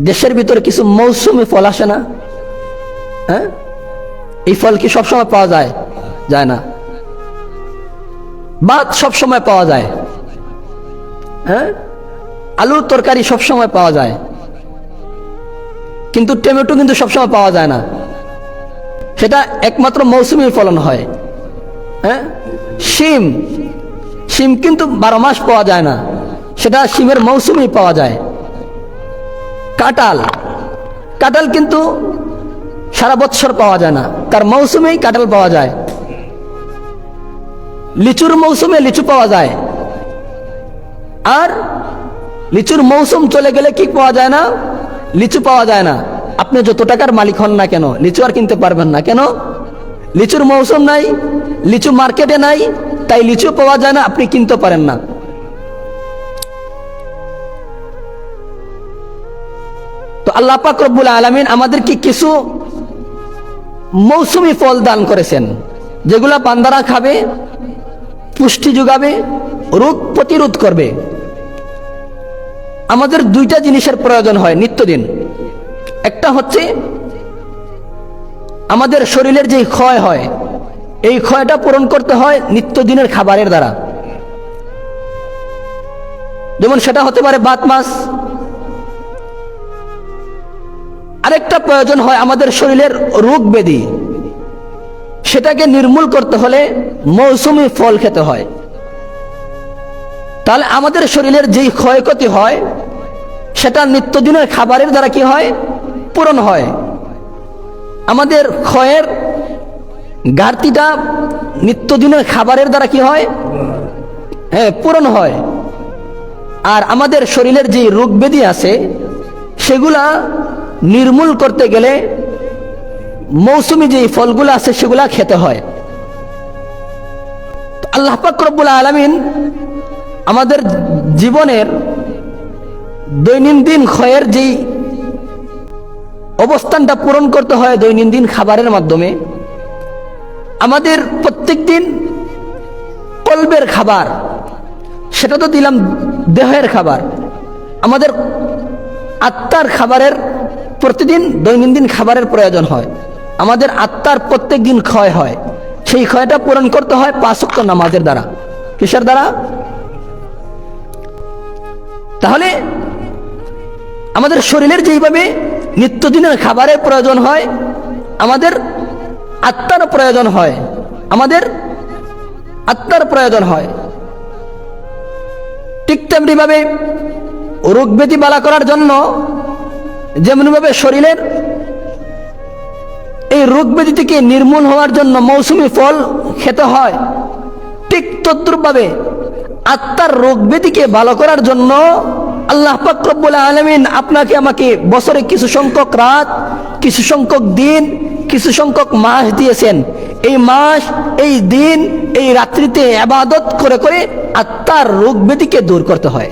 দেশের ভিতরে কিছু মৌসুমি ফল আসে না? হ্যাঁ? এই ফল কি সবসময় পাওয়া যায়? যায় না। ভাত সবসময় পাওয়া যায়। হ্যাঁ? আলুর তরকারি সবসময় পাওয়া যায়। কিন্তু টমেটো কিন্তু সবসময় পাওয়া যায় না। সেটা একমাত্র মৌসুমি ফলন হয়। হ্যাঁ? শিম। শিম কিন্তু বারো মাস পাওয়া যায় না। সেটা শিমের মৌসুমি পাওয়া যায়। কাঁঠাল। কাঁঠাল কিন্তু সারা বছর পাওয়া যায় না। তার মৌসুমেই কাঁঠাল পাওয়া যায়। লিচুর মৌসুমে লিচু পাওয়া যায়। আর লিচুর মৌসুম চলে গেলে কি পাওয়া যায় না? লিচু পাওয়া যায় না। আপনি যত টাকার মালিক হন না কেন, লিচু আর কিনতে পারবেন না। কেন? লিচুর মৌসুম নাই, লিচু মার্কেটে নাই, তাই লিচু পাওয়া যায় না, আপনি কিনতে পারেন না। আল্লাহ পাক রব্বুল আলমিন আমাদেরকে কিছু মৌসুমি ফল দান করেছেন, যেগুলা বান্দারা খাবে, পুষ্টি যোগাবে, রোগ প্রতিরোধ করবে। আমাদের দুইটা জিনিসের প্রয়োজন হয় নিত্যদিন। একটা হচ্ছে, আমাদের শরীরের যে ক্ষয় হয়, এই ক্ষয়টা পূরণ করতে হয় নিত্যদিনের খাবারের দ্বারা। যেমন সেটা হতে পারে বাত মাছ আরেকটা প্রয়োজন হয় আমাদের শরীরের রোগ ব্যাধি। সেটাকে নির্মূল করতে হলে মৌসুমি ফল খেতে হয়। তাহলে আমাদের শরীরের যেই ক্ষয়ক্ষতি হয়, সেটা নিত্যদিনের খাবারের দ্বারা কি হয়? পূরণ হয়। আমাদের ক্ষয়ের ঘাটতিটা নিত্যদিনের খাবারের দ্বারা কি হয়? হ্যাঁ পূরণ হয়। আর আমাদের শরীরের যে রোগ ব্যাধি আছে, সেগুলা নির্মূল করতে গেলে মৌসুমি যে ফলগুলো আছে সেগুলা খেতে হয়। আল্লাহ পাক আলমিন আমাদের জীবনের দৈনন্দিন ক্ষয়ের যেই অবস্থানটা পূরণ করতে হয় দৈনন্দিন খাবারের মাধ্যমে, আমাদের প্রত্যেক দিন কলবের খাবার, সেটা তো দিলাম দেহের খাবার, আমাদের আত্মার খাবারের প্রতিদিন দৈনন্দিন খাবারের প্রয়োজন হয়। আমাদের আত্মার প্রত্যেক দিন ক্ষয় হয়। সেই ক্ষয়টা পূরণ করতে হয় পাঁচক্ত নামাজের দ্বারা। কিসের দ্বারা? তাহলে আমাদের শরীরের যেইভাবে নিত্যদিনের খাবারের প্রয়োজন হয়, আমাদের আত্মার প্রয়োজন হয়, আমাদের আত্মার প্রয়োজন হয়। ঠিক তেমনিভাবে রোগ ব্যাধি বালা করার জন্য যেমনভাবে শরীরের এই রোগ ব্যাধি থেকে নির্মূল হওয়ার জন্য মৌসুমি ফল খেতে হয়, ঠিক তদ্রুপভাবে আত্মার রোগ ব্যাধিকে ভালো করার জন্য আল্লাহ পাকরব্বুল আলমিন আপনাকে আমাকে বছরে কিছু সংখ্যক রাত, কিছু সংখ্যক দিন, কিছু সংখ্যক মাস দিয়েছেন। এই মাস, এই দিন, এই রাত্রিতে আবাদত করে করে আত্মার রোগ ব্যাধিকে দূর করতে হয়।